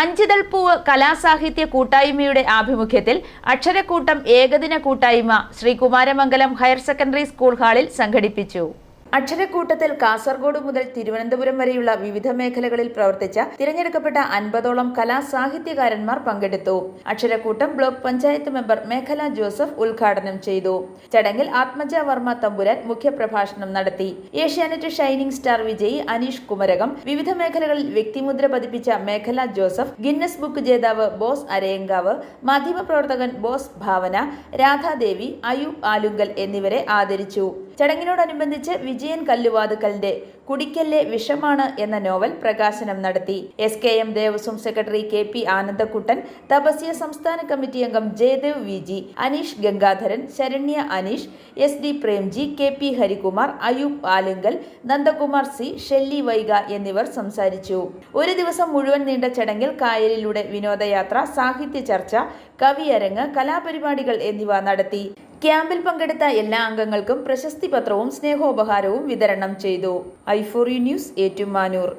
അഞ്ചിതൾപൂവ് കലാസാഹിത്യ കൂട്ടായ്മയുടെ ആഭിമുഖ്യത്തിൽ അക്ഷരക്കൂട്ടം ഏകദിന കൂട്ടായ്മ Shri Kumaramangalam higher secondary school ഹാളിൽ സംഘടിപ്പിച്ചു. അക്ഷരക്കൂട്ടത്തിൽ കാസർഗോഡ് മുതൽ തിരുവനന്തപുരം വരെയുള്ള വിവിധ മേഖലകളിൽ പ്രവർത്തിച്ച തിരഞ്ഞെടുക്കപ്പെട്ട അൻപതോളം കലാസാഹിത്യകാരന്മാർ പങ്കെടുത്തു. അക്ഷരക്കൂട്ടം block panchayat member Mekhala Joseph ഉദ്ഘാടനം ചെയ്തു. ചടങ്ങിൽ ആത്മജ വർമ്മ തമ്പുരാൻ മുഖ്യപ്രഭാഷണം നടത്തി. ഏഷ്യാനെറ്റ് ഷൈനിംഗ് സ്റ്റാർ വിജയി അനീഷ് കുമരകം വിവിധ മേഖലകളിൽ വ്യക്തിമുദ്ര പതിപ്പിച്ച മേഖല ജോസഫ് ഗിന്നസ് ബുക്ക് ജേതാവ് ബോസ് അരയങ്കാവ് മാധ്യമപ്രവർത്തകൻ ബോസ് ഭാവന രാധാദേവി അയൂബ് ആലുങ്കൽ എന്നിവരെ ആദരിച്ചു. ചടങ്ങിനോടനുബന്ധിച്ച് വിജയൻ കല്ലുവാതുക്കലിന്റെ കുടിക്കല്ലെ വിഷമാണ് എന്ന നോവൽ പ്രകാശനം നടത്തി. S K M Devaswom secretary K P Anandakuttan Tapasya സംസ്ഥാന കമ്മിറ്റി അംഗം Jayadev V G Aneesh Gangadharan Saranya Aneesh S D Premji K P Harikumar Ayoob Alunkal Nandakumar C Shelly Vaiga എന്നിവർ സംസാരിച്ചു. ഒരു ദിവസം മുഴുവൻ നീണ്ട ചടങ്ങിൽ കായലിലൂടെ വിനോദയാത്ര സാഹിത്യ ചർച്ച കവിയരങ്ങ് കലാപരിപാടികൾ എന്നിവ നടത്തി. ക്യാമ്പിൽ പങ്കെടുത്ത എല്ലാ അംഗങ്ങൾക്കും പ്രശസ്തി പത്രവും സ്നേഹോപഹാരവും വിതരണം ചെയ്തു. ഐഫോറി ന്യൂസ് ഏറ്റുമാനൂർ